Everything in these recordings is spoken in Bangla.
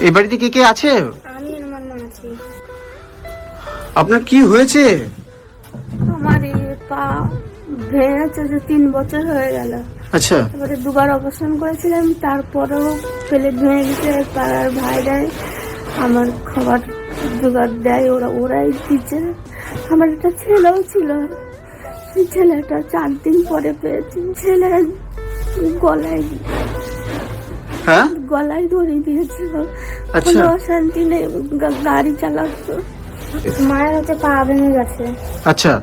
এই বাড়িতে কে কে আছে? আমি আর আমার মা আছি। আপনার কি হয়েছে? আমার এই পা ভেঙেছে যে তিন বছর হয়ে গেল। আচ্ছা। তারপরে দুবার অপারেশন করেছিলাম তারপরেও প্লেট ভেঙে গেছে পাড়ার ভাইরাই আমার খাবার জোগাড় দেয় ওরা ওরাই দিচ্ছে। আমার একটা ছেলেও ছিল। ছেলেটা চার দিন পরে পেয়েছি। ছেলে গলায় হ্যাঁ? গলায় ধরে দিয়েছিল। আচ্ছা। অশান্তি নেই গাড়ি চালাতো। মায়ের হচ্ছে পা ভেঙে গেছে। আচ্ছা।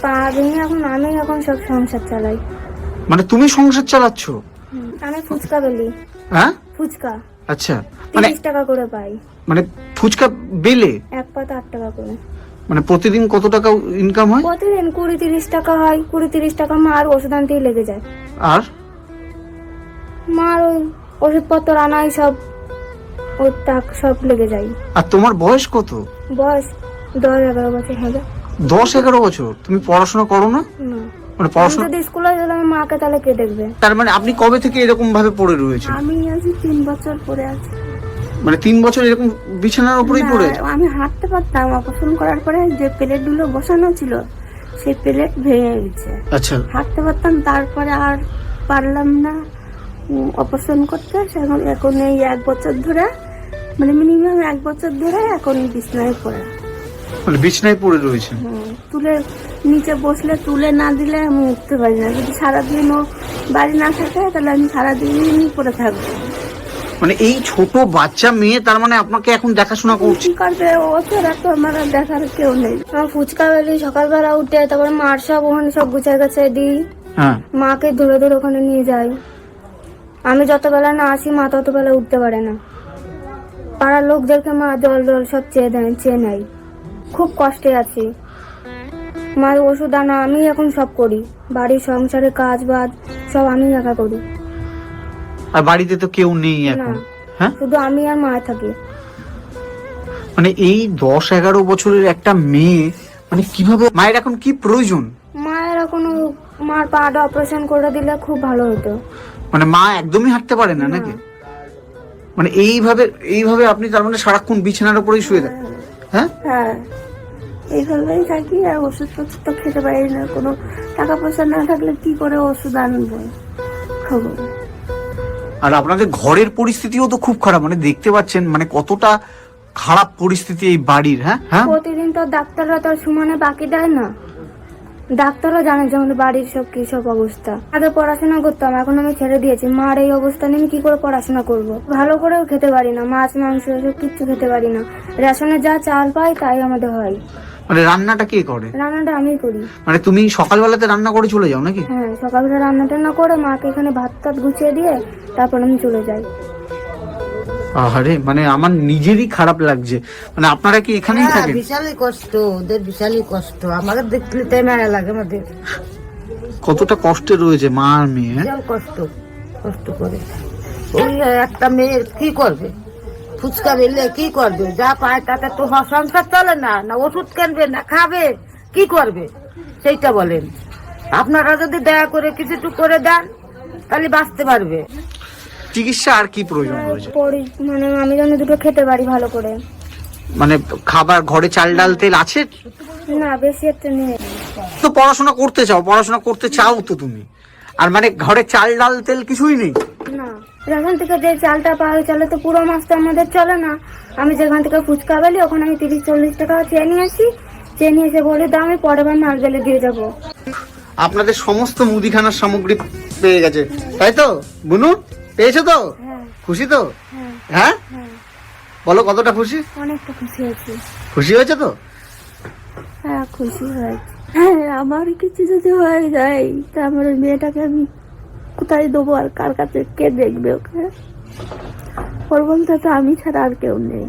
পা ভেঙে এখন আমি এখন সব সংসার চালাই। মানে তুমি সংসার চালাচ্ছ? আমি ফুচকা বেলি। হ্যাঁ? ফুচকা। আচ্ছা। মানে টাকা করে পাই। মানে ফুচকা বেলে? এক পাতা আট টাকা করে। মানে প্রতিদিন কত টাকা ইনকাম হয়? প্রতিদিন কুড়ি তিরিশ টাকা হয়। কুড়ি তিরিশ টাকা মার ওষুধ আনতেই লেগে যায়। আর? মার ওই ওষুধপত্র আনাই সব ওর টাক সব লেগে যায়। আর তোমার বয়স কত? বয়স দশ এগারো বছর হবে দশ এগারো বছর? তুমি পড়াশোনা করো না? মানে আমি পড়াশোনা যদি স্কুলে গেলাম মাকে তাহলে কে দেখবে? তার মানে আপনি কবে থেকে এরকম ভাবে পড়ে রয়েছে আমি আছি তিন বছর পরে আছি। মানে তিন বছর এরকম বিছানার উপরেই পড়ে? আমি হাঁটতে পারতাম অপারেশন করার পরে যে প্লেটগুলো বসানো ছিল সেই প্লেট ভেঙে গেছে। আচ্ছা। হাঁটতে পারতাম তারপরে আর পারলাম না। অপারেশন করতে এখন এখন এই এক বছর ধরে মানে মিনিমাম এক বছর ধরে এখন বিছনায় পড়ে। মানে বিছানায় পড়ে রয়েছে? তুলে নিচে বসলে তুলে না দিলে আমি উঠতে পারি না। যদি সারাদিন ও বাড়ি না থাকে তাহলে আমি সারাদিনই পড়ে থাকব। মানে এই ছোট বাচ্চা মেয়ে তার মানে আপনাকে এখন দেখাশোনা করছে? কি করবে? ও ছাড়া তো আমার দেখার কেউ নেই। আমার ফুচকা বেলি সকালবেলা উঠে তারপর মার সব ওখানে সব গুছায় গাছায় দিই। হ্যাঁ। মাকে ধরে ধরে ওখানে নিয়ে যাই। আমি যত বেলা না আসি মা তত বেলা উঠতে পারে না। পাড়ার লোকদেরকে মা জল জল সব চেয়ে দেয় চেয়ে নেয়। খুব কষ্টে আছি। মার ওষুধ আনা আমি এখন সব করি। বাড়ির সংসারে কাজ বাজ সব আমি একা করি। আর বাড়িতে তো কেউ নেই এখন। হ্যাঁ? শুধু আমি আর মা থাকি। মানে এই দশ এগারো বছরের একটা মেয়ে মানে কীভাবে মায়ের এখন কি প্রয়োজন? মার পাটা অপারেশন করে দিলে খুব ভালো হতো। মানে মা একদমই হাঁটতে পারে না নাকি? মানে এইভাবে এইভাবে আপনি তার মানে সারাক্ষণ বিছানার উপরেই শুয়ে থাকেন হ্যাঁ? হ্যাঁ। এইভাবেই থাকি আর ওষুধ টষুধ তো খেতে পারি না। কোনো টাকা পয়সা না থাকলে কি করে ওষুধ আনব? খাব। আর আপনাদের ঘরের পরিস্থিতিও তো খুব খারাপ। মানে দেখতে পাচ্ছেন মানে কতটা খারাপ পরিস্থিতি এই বাড়ির হ্যাঁ? হ্যাঁ? প্রতিদিন তো ডাক্তাররা তো সমানে বাকি দেয় না। ডাক্তারও জানে যে আমাদের বাড়ির সব কি সব অবস্থা। আগে পড়াশোনা করতাম এখন আমি ছেড়ে দিয়েছি। মার এই অবস্থা নিয়ে আমি কি করে পড়াশোনা করব? ভালো করেও খেতে পারি না মাছ মাংস এসব কিচ্ছু খেতে পারি না। রেশনে যা চাল পাই তাই আমাদের হয়। মানে রান্নাটা কে করে? রান্নাটা আমি করি। মানে তুমি সকালবেলাতে রান্না করে চলে যাও নাকি? হ্যাঁ সকালবেলা রান্না টান্না করে মাকে এখানে ভাত টাত গুছিয়ে দিয়ে তারপর আমি চলে যাই। আরে মানে আমার নিজেরই খারাপ লাগছে। মানে আপনারা কি এখানেই হ্যাঁ, থাকেন? বিশালই কষ্ট ওদের বিশালই কষ্ট। আমাদের দেখলে তাই মায়া লাগে আমাদের। কতটা কষ্টে রয়েছে মা আর মেয়ে হ্যাঁ? কষ্ট কষ্ট করে। ওই একটা মেয়ে কি করবে? ফুচকা বেলে কি করবে? যা পায় তাতে তো সংসার চলে না না ওষুধ কিনবে না খাবে কি করবে? সেইটা বলেন। আপনারা যদি দয়া করে কিছুটু করে দেন তাহলে বাঁচতে পারবে। চিকিৎসা আর কি প্রয়োজন রয়েছে? পরি মানে আমি যেন দুটো খেতে পারি ভালো করে। মানে খাবার ঘরে চাল ডাল তেল আছে? না বেশি একটা নেই। তো পড়াশোনা করতে চাও পড়াশোনা করতে চাও তো তুমি। আর মানে ঘরে চাল ডাল তেল কিছুই নেই? না যেখান থেকে যে চালটা পাওয়া চলে তো পুরো মাসটা আমাদের চলে না। আমি যেখান থেকে ফুচকা বেলি ওখানে আমি তিরিশ চল্লিশ টাকা চেয়ে নিয়ে আসি। চেয়ে নিয়ে এসে বলে দাও আমি পরের বার নারকেলে দিয়ে যাব। আপনাদের সমস্ত মুদিখানার সামগ্রী পেয়ে গেছে। তাই তো বুনু? পেয়েছ তো? হ্যাঁ। খুশি তো? হ্যাঁ। হ্যাঁ? হ্যাঁ। বলো কতটা খুশি? অনেকটা খুশি হয়েছে। খুশি হয়েছে তো? হ্যাঁ খুশি হয়েছে। হ্যাঁ আমার কিছু যদি হয়ে যায় তা আমার ওই মেয়েটাকে আমি কোথায় দেবো আর কার কাছে কে দেখবে ওকে? ওর বলতে তো আমি ছাড়া আর কেউ নেই।